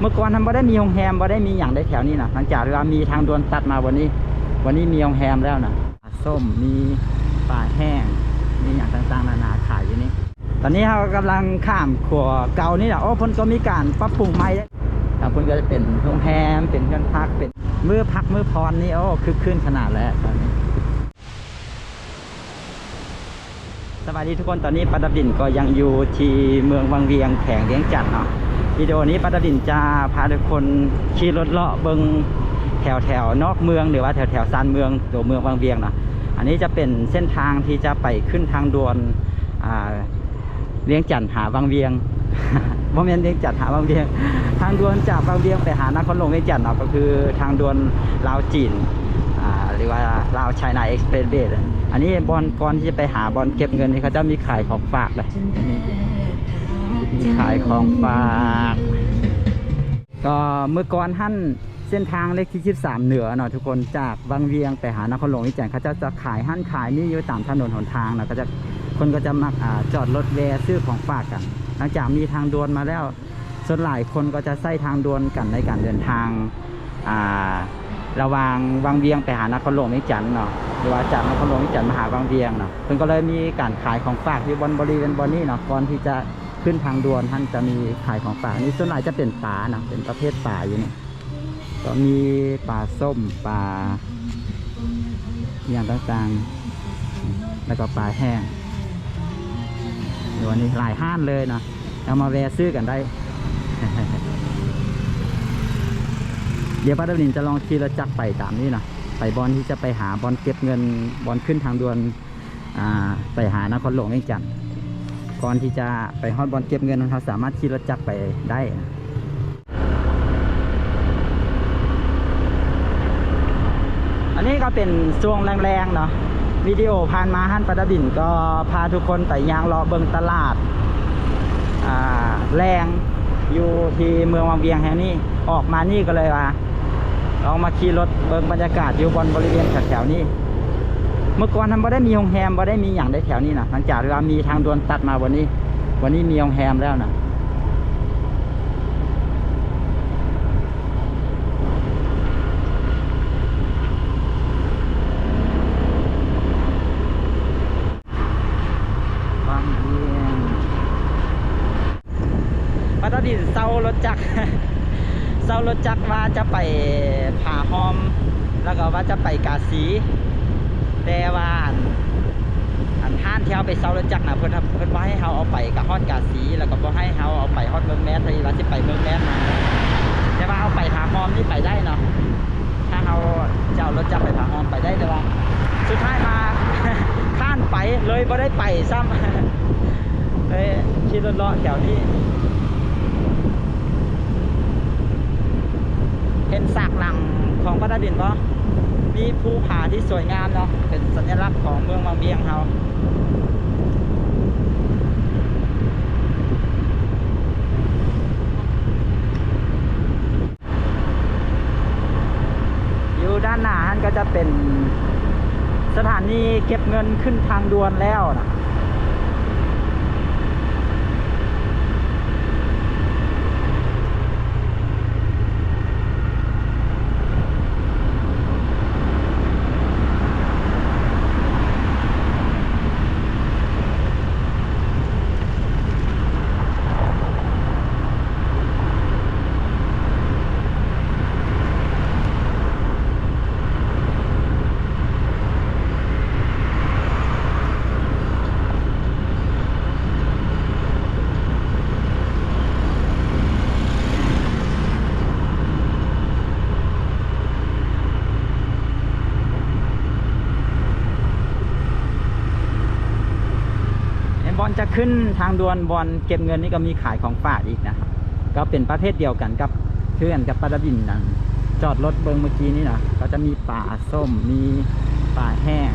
เมื่อก่อนทำบ่ได้มีโรงแรมบ่ได้มีอย่างได้แถวนี้นะหลังจากที่ว่ามีทางด่วนตัดมาวันนี้ วันนี้มีโรงแรมแล้วนะปลาส้มมีปลาแห้ง มีอย่างต่างๆนานาขายอยู่นี่ตอนนี้เรากำลังข้ามขัวเก่านี่แหละโอ้พ้นก็มีการปรับปรุงใหม่แล้วทางคนก็จะเป็นโรงแรมเป็นเรือนพักเป็นมือพักมือพรนี่โอ้คึกคืนขนาดแล้วตอนนี้สวัสดีทุกคนตอนนี้ปัตตบินก็ยังอยู่ที่เมืองวังเวียงแข่งเลี้ยงจันทน์เนาะ วิดีโอนี้ปัตตบินจะพาทุกคนขี่รถเลาะเบิงแถวแถวนอกเมืองหรือว่าแถวแถวซานเมืองตัวเมืองวังเวียงเนาะอันนี้จะเป็นเส้นทางที่จะไปขึ้นทางด่วนเลี้ยงจันทน์หาวังเวียงบ่แม่นเลี้ยงจันทน์หาวังเวียง ทางด่วนจากวังเวียงไปหานครหลวงเวียงจันทน์เนาะก็คือทางด่วนลาวจีนหรือว่าลาวไชน่าเอ็กซ์เพรสเบสอันนี้บอลก่อนที่จะไปหาบอลเก็บเงินนี่เขาจะมีขายของฝากเลย ขายของฝาก ก็เมื่อก่อนท่านเส้นทางเลขที่13เหนือเนาะทุกคนจากบางเวียงไปหานครหลวงวิจันเขาจะจะขายหั่นขายนี่อยู่ตามถนนหนทางเนาะก็จะคนก็จะมักอ่าจอดรถแวะซื้อของฝากกัน หลังจากมีทางด่วนมาแล้วส่วนหลายคนก็จะใช้ทางด่วนกันในการเดินทางอ่าระวางวังเวียงไปหานครหลวงวิจันเนาะหรือว่าจากนครหลวงวิจันมาหาวังเวียงเนาะเพิ่นก็เลยมีการขายของฝากอยู่บนบริเวณบนนี้เนาะก่อนที่จะ ขึ้นทางด่วนท่านจะมีขายของฝานี่ส่วนใหญ่จะเป็นปลานะเป็นประเภทปลาอยู่นี่ก็มีปลาส้มปลาอย่างต่างๆ แล้วก็ปลาแห้งเดี๋ยววันนี้หลายห้านเลยเนาะเอามาแวะซื้อกันได้ เดี๋ยวป้าดาวินจะลองขี่รถจักรไปตามนี้นะไปบอลที่จะไปหาบอลเก็บเงินบอลขึ้นทางด่วนอ่าไปหานครหลวงเวียงจันทน์ ก่อนที่จะไปฮอดบอลเก็บเงินเราสามารถขี่รถจักรไปได้อันนี้ก็เป็นช่วงแรงๆเนาะวิดีโอผ่านมาฮั่นป้าดาวินก็พาทุกคนไปยางรอเบิงตลาดาแรงอยู่ที่เมืองวังเวียงแห่งนี้ออกมานี่ก็เลยว่าลองมาขี่รถเบิงบรรยากาศอยู่บนบริเวณแถวๆนี้ เมื่อก่อนทำบ่ได้มีโรงแรมบ่ได้มีอย่างได้แถวนี้นะหลังจากที่ว่ามีทางด่วนตัดมาวันนี้ วันนี้มีโรงแรมแล้วนะวังเวียงปัตตานีเซารถจักรเซารถจักรว่าจะไปผาหอม แล้วก็ว่าจะไปกาสี แต่ว่าอันอันห้านที่เฮาไปเซารถจักรนะเพิ่อนเพิ่อนว่าให้เฮาเอาไปกับฮอดกาสีแล้วก็บ่ให้เฮาเอาไปฮอดเมืองแมสที่ว่าสิไปเมืองแมสมาแต่ว่าเอาไปผาหอมนี่ไปได้เนาะถ้าเฮาจะเอารถจักรไปผาหอมไปได้แต่ว่า สุดท้ายมาข้านไปเลยบ่ได้ไปซ้ำเลยขี่รถเลาะแถวนี้เห็นสากหลังของพัทดินปะ มีภูผาที่สวยงามเนาะเป็นสัญลักษณ์ของเมืองบางเบียงเราอยู่ด้านหน้าท่านก็จะเป็นสถานีเก็บเงินขึ้นทางด่วนแล้วนะ ขึ้นทางด่วนบอลเก็บเงินนี่ก็มีขายของฝากอีกนะครับ ก็เป็นประเภทเดียวกันกับเพื่อนกับปลาดาบินนะจอดรถเบิงเมื่อกี้นี่นะก็จะมีปลาส้มมีปลาแห้ง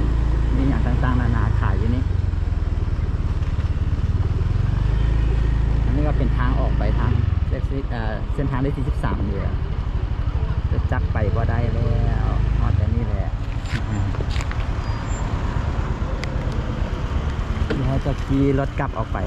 มีอย่างต่างๆ นานาขายอยู่นี่อันนี้ก็เป็นทางออกไปทางเส้นเอ่อเส้นทางได้ที่13เดือจะจักไปก็ได้แล้วนอกจากนี้แหละ เดี๋ยว เราจะขี่รถกลับออกไป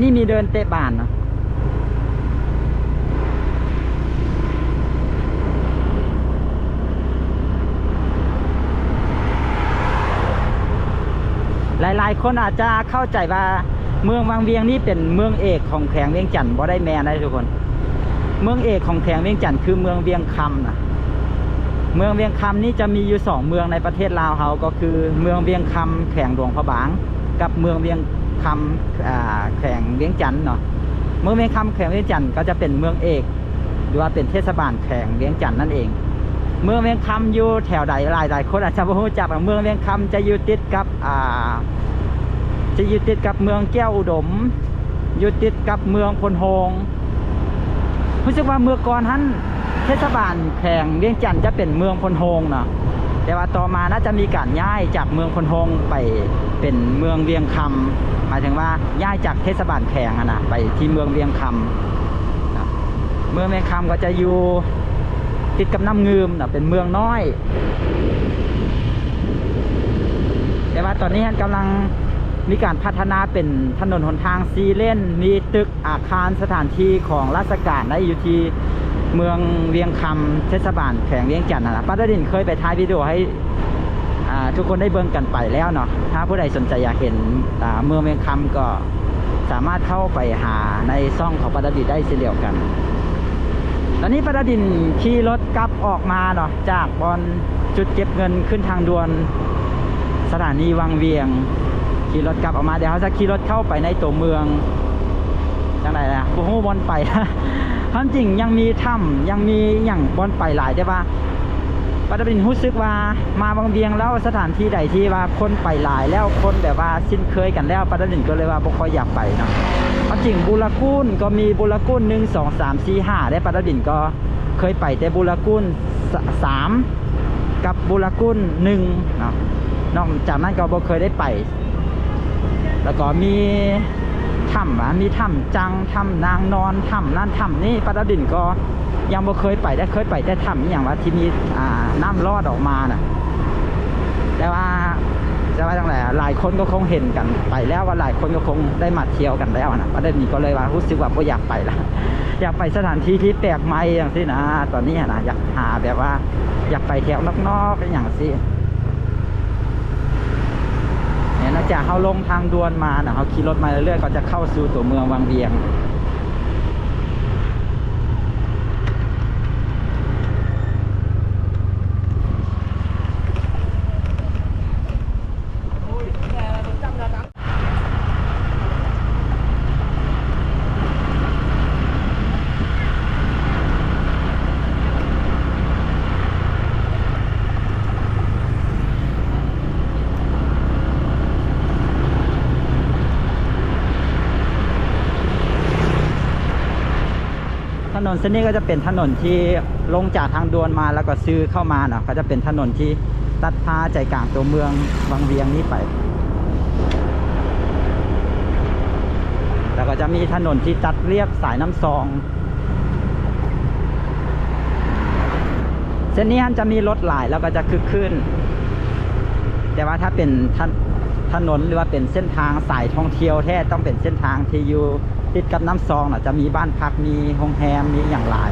นี่มีเดินเตะบานเนาะหลายๆ คนอาจจะเข้าใจว่าเมืองวังเวียงนี่เป็นเมืองเอกของแขวงเวียงจันทร์บ่ได้แม่นได้ทุกคน เมืองเอกของแขวงเวียงจันทร์คือเมืองเวียงคำนะเมืองเวียงคำนี่จะมีอยู่สองเมืองในประเทศลาวเราก็คือ เมืองเวียงคำแขวงหลวงพระบาง กับเมืองเวียง คำอ่าแขวงเวียงจันทร์เนาะเมืองเวียงคำแขวงเวียงจันทร์ก็จะเป็นเมืองเอกหรือว่าเป็นเทศบาลแขวงเวียงจันทร์นั่นเอง เมืองเวียงคำอยู่แถวใดหลายหลายคนอาจจะไม่รู้จักเมืองเวียงคำจะอยู่ติดกับอ่าจะอยู่ติดกับเมืองแก้วอุดมอยู่ติดกับเมืองพลโฮงรู้สึกว่าเมื่อก่อนท่านเทศบาลแข่งเวียงจันทร์จะเป็นเมืองพลโฮงเนาะ แต่ว่าต่อมาน่าจะมีการย้ายจากเมืองพลโฮงไปเป็นเมืองเวียงคำหมายถึงว่าย้ายจากเทศบาลแข่งอะนะไปที่เมืองเวียงคำนะเมืองเวียงคำก็จะอยู่ติดกับน้ำงืมนะเป็นเมืองน้อย แต่ว่าตอนนี้กำลังมีการพัฒนาเป็นถนนหนทางซีเลนมีตึกอาคารสถานที่ของราชการได้อยู่ที่ เมืองเวียงคำเทศบาลแขวงเวียงจันทร์นะป้าดาดินเคยไปถ่ายวิดีโอให้ทุกคนได้เบิ่งกันไปแล้วเนาะถ้าผู้ใดสนใจอยากเห็นอ่เมืองเวียงคำก็สามารถเข้าไปหาในซ่องของป้าดาดินได้เช่นเดียวกัน ตอนนี้ป้าดาดินขี่รถกลับออกมาเนาะจากบอนจุดเก็บเงินขึ้นทางด่วนสถานีวังเวียงขี่รถกลับออกมาเดี๋ยวเขาจะขี่รถเข้าไปในตัวเมืองจังไรนะโอ้โหบอลไป ความจริงยังมีถ้ำยังมีอย่างบอลไปหลายแต่ว่าปัตตานีรู้สึกว่ามาวังเวียงแล้วสถานที่ใดที่ว่าคนไปหลายแล้วคนแบบว่าสิ้นเคยกันแล้วปัตตานีก็เลยว่าบ่ค่อยอยากไปเนาะความจริงบุรกุลก็มีบุรกุลหนึ่งสองสามสี่ห้าได้ปัตตานีก็เคยไปแต่บุรกุลสสามกับบุรกุลหนึ่งเนาะนอกจากนั้นก็บ่เคยได้ไป แล้วก็มี ถ้ำอะมีถ้ำจังถ้ำนางนอนถ้ำนั่นถ้ำนี่ปัตตาดินก็ยังบ่เคยไปได้เคยไปแต่ถ้ำนี่อย่างว่าที่มีอ่าน้ำรอดออกมาน่ะ แต่ว่าจะว่าจังไรหลายคนก็คงเห็นกันไปแล้วว่าหลายคนก็คงได้มาเที่ยวกันแล้วนะปัตตานีก็เลยว่ารู้สึกว่าบ่อยากไปละอยากไปสถานที่ที่แปลกใหม่อย่างที่นะ ตอนนี้นะอยากหาแบบว่า อยากไปแถวนอกๆอย่างสิ จากเขาลงทางด่วนมานะเขาขี่รถมาเรื่อยๆก็จะเข้าสู่ตัวเมืองวังเวียง ถ นนเส้นนี้ก็จะเป็นถนนที่ลงจากทางด่วนมาแล้วก็ซื้อเข้ามาเนาะก็จะเป็นถนนที่ตัดพาใจกลางตัวเมืองวังเวียงนี้ไป แล้วก็จะมีถนนที่ตัดเรียบสายน้ำซอง เส้นนี้ฮันจะมีรถหลายแล้วก็จะคึกคืนแต่ว่าถ้าเป็นถนถนนหรือว่าเป็นเส้นทางสายท่องเที่ยวแท้ต้องเป็นเส้นทางที่อยู่ ติดกับน้ำซองน่ะจะมีบ้านพักมีโรงแรมมีอย่างหลาย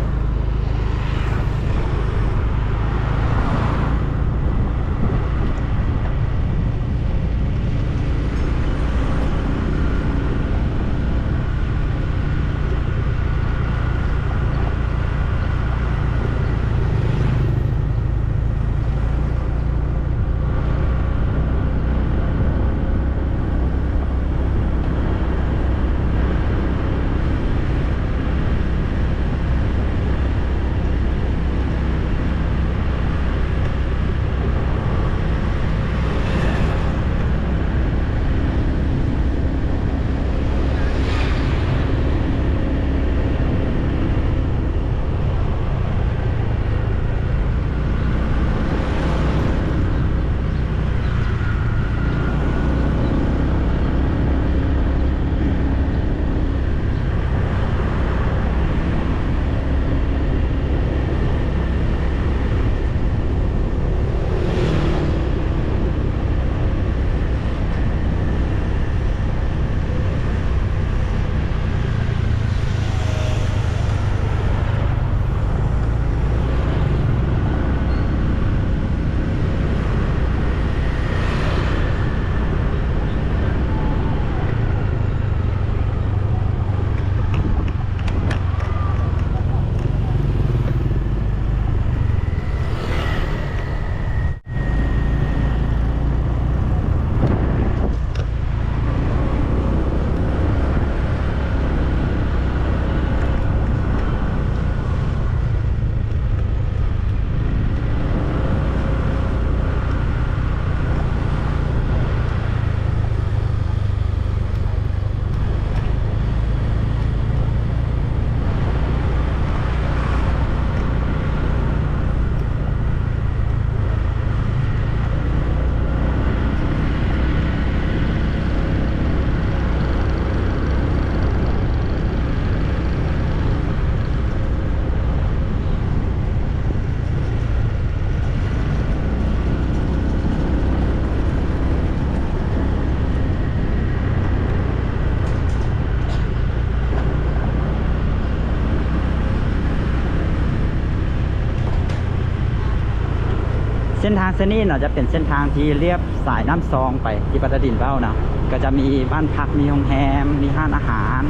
ส้นทางเส้นนี้เนาะจะเป็นเส้นทางที่เรียบสายน้ำซองไปที่ปัตตาดินเบ้านะก็จะมีบ้านพักมีโรงแรมมีห้านอาหาร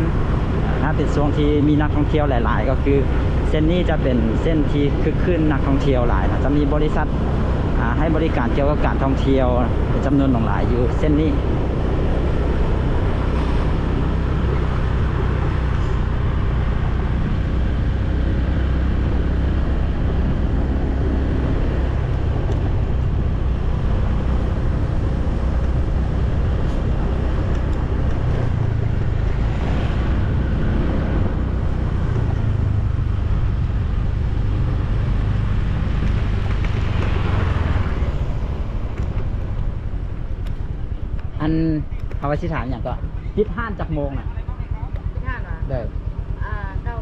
นะเป็นช่วงที่มีนักท่องเที่ยวหลาย ๆ ก็คือ เส้นนี้จะเป็นเส้นที่คึกคืนนักท่องเที่ยวหลายนะจะมีบริษัทให้บริการเกี่ยวกับการท่องเที่ยวเป็นจำนวนหลายอยู่เส้นนี้ อัน ภาวะชิถามอย่างก็ปิดห้านจากโมงน่ะที่ท่านอะเด้ออ่าเก้า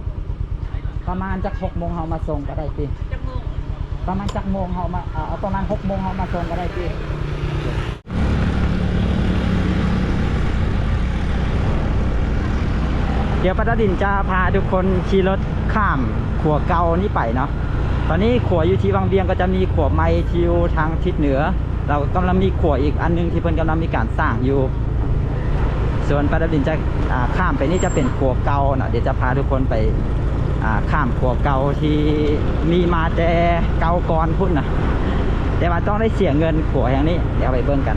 ประมาณจากหกโมงเฮามาส่งก็ได้ปีจะโมงประมาณจากโมงเฮามาอ่าเอาประมาณหกโมงเฮามาส่งก็ได้ปีเดี๋ยวปัตตาดินจะพาทุกคนขี่รถข้ามขัวเกานี่ไปเนาะตอนนี้ขัวอยู่ที่วังเวียงก็จะมีขัวไม้ทิวทางทิศเหนือ เรากำลังมีขัวอีกอันหนึงที่เพิ่นกำลังมีการสร้างอยู่ ส่วนปัตตาดินจะข้ามไปนี่จะเป็นขัวเกาเนาะเดี๋ยวจะพาทุกคนไปข้ามขัวเกาที่มีมาแต่เกาก่อนพุ่นนะแต่ว่าต้องได้เสียเงินขัวอย่างนี้เดี๋ยวไปเบิ่งกัน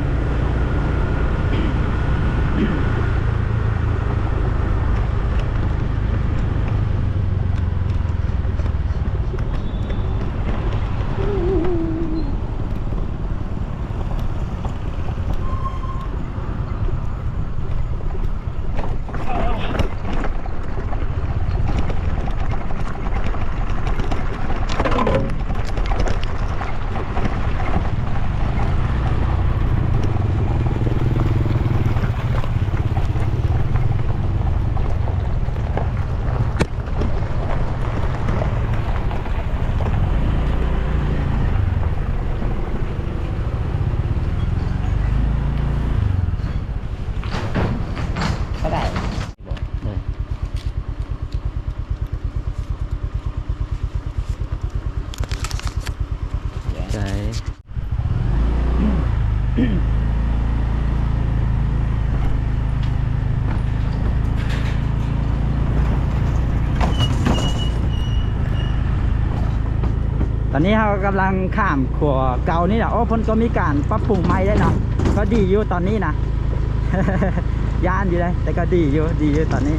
ก็ได้เลยใช่ต อนนี้เรากำลังข้ามขัวเก่านี่แหละโอ้พ้นก็มีการปรับปรุงใหม่ได้เนาะก็ดีอยู่ตอนนี้นะย่านอยู่เลยแต่ก็ดีอยู่ดีอยู่ตอนนี้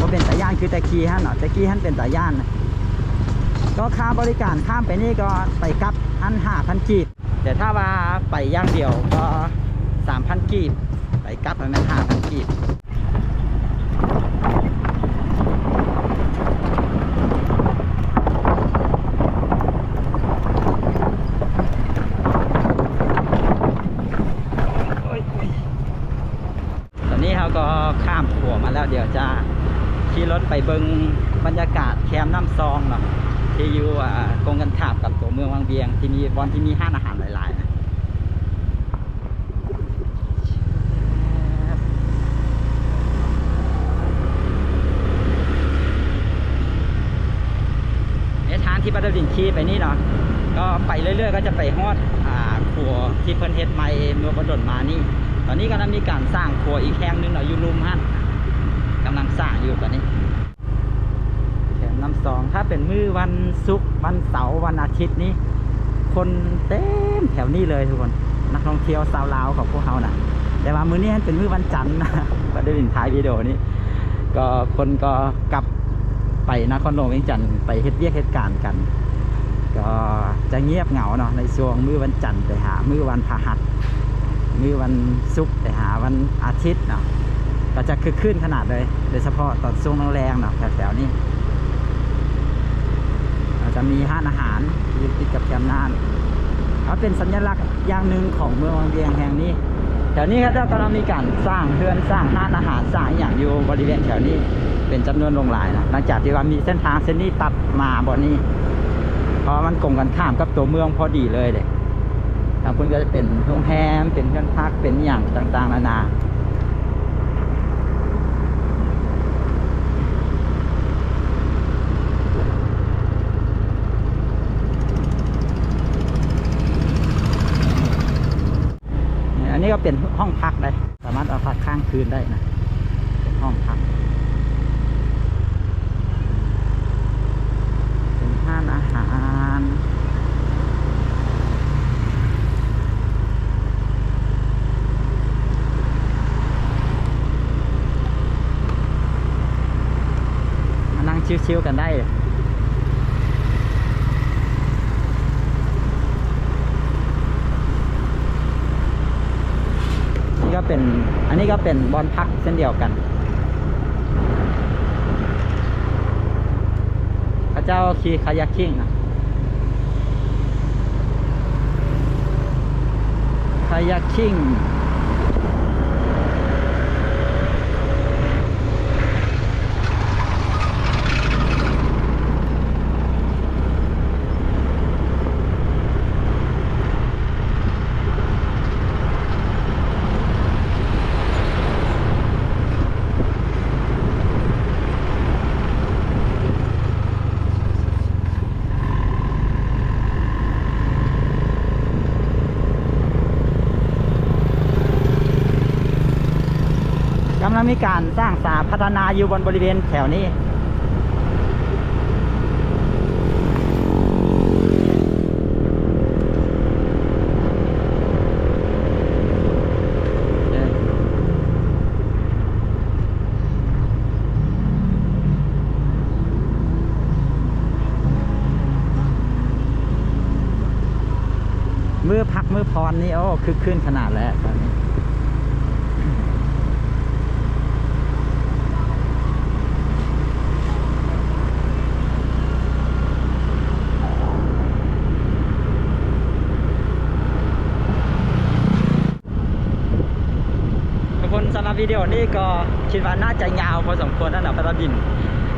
ก็เป็นแต่ย่านคือแต่คีฮั่นเนาะแต่คีฮันเป็นแต่ย่านก็ค่าบริการข้ามไปนี่ก็ไปกับอันห้าพันกีบแต่ถ้าว่าไปย่างเดียวก็สามพันกีบไปกับมาณห้าพันกีบตอนนี้เราก็ข้ามขัวมาแล้วเดี๋ยวจะขี่รถไป เบิงบรรยากาศแคมป์น้ำซองเนาะที่อยู่อ่ากงกันขาบกับตัวเมืองวังเวียง ที่มีบอนที่มีห้านอาหารหลายๆนะในทางที่ปัตตาดินขี่ไปนี่เนาะก็ไปเรื่อย ๆ ก็จะไปฮอดอ่าครัวที่เพิ่นเฮ็ดใหม่เมื่อบดลมานี่ ตอนนี้กำลังมีการสร้างครัวอีกแห่งหนึงเนาะอยู่รุมฮั่นกำลังสร้างอยู่ตอนนี้ น้ำซองถ้าเป็นมื้อวันศุกร์วันเสาร์วันอาทิตย์นี้ คนเต็มแถวนี้เลยทุกคนนักท่องเที่ยวสาวลาวของพวกเขานะแต่ว่ามื้อนี้เป็นมื้อวันจันทร์นะก็ได้ยินท้ายวิดีโอนี้ ก็คนก็กลับไปนครหลวงเวียงจันทร์ไปเฮ็ดเวียกเฮ็ดการกัน ก็จะเงียบเหงาเนาะในช่วงมื้อวันจันทร์ไปหามื้อวันพฤหัสมื้อวันศุกร์ไปหาวันอาทิตย์เนาะก็จะคึกคืนขนาดเลย โดยเฉพาะตอนช่วงแรงๆเนาะแถวๆนี้ จะมีห้านอาหารอยู่ติดกับแคมป์น่านเอาเป็นสัญลักษณ์อย่างหนึ่งของเมืองวังเวียงแห่งนี้แถวนี้ครับกำลังมีการสร้างเรือนสร้างห้านอาหารสร้างอย่างอยู่บริเวณแถวนี้เป็นจำนวนลงหลายนะหลังจากที่ว่ามีเส้นทางเส้นนี้ตัดมาบ่อนี้เพราะมันกงกันข้ามกับตัวเมืองพอดีเลยเลยทางคุณก็จะเป็นโรงแรมเป็นเรือนพักเป็นอย่างต่างๆนานา ห้องพักได้ สามารถเอาพักข้างคืนได้นะ ก็เป็นบอลพักเช่นเดียวกัน พระเจ้าคีคายักคิงนะคายักคิง ลังมีการสร้างสาพัฒนาอยู่บนบริเวณแถวนี้มือพักมือพรนี่โอ้คึกคืนขนาดแล้วตอนนี้ ทุกคน สำหรับวิดีโอนี้ก็คิดว่าน่าจะยาวพอสมควรนั่นแหละพระบิน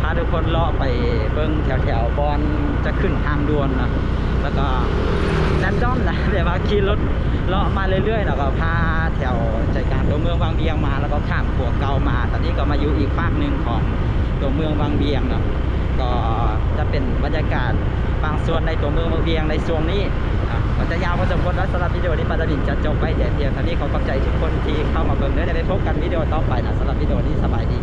พาทุกคนเลาะไปเบิ้งแถวแถวบอลจะขึ้นทางด่วนนะแล้วก็แรนดอมนะแบบว่าขี่รถเลาะมาเรื่อยๆแล้วก็พาแถวใจกลางตัวเมืองบางเบียงมา แล้วก็ข้ามขัวเกามา ตอนนี้ก็มาอยู่อีกภาคหนึ่งของตัวเมืองบางเบียงเนาะก็จะเป็นบรรยากาศบางส่วนในตัวเมืองบางเบียงในช่วงนี้ ก็จะยาวพอสมควรแล้วสำหรับวิดีโอนี้ปาตาบินจะจบไปเดี๋ยวเพียงเท่านี้ขอขอบใจทุกคนที่เข้ามาเบิ่งเนื้อในไปพบกันวิดีโอต่อไปนะสำหรับวิดีโอนี้สบายดี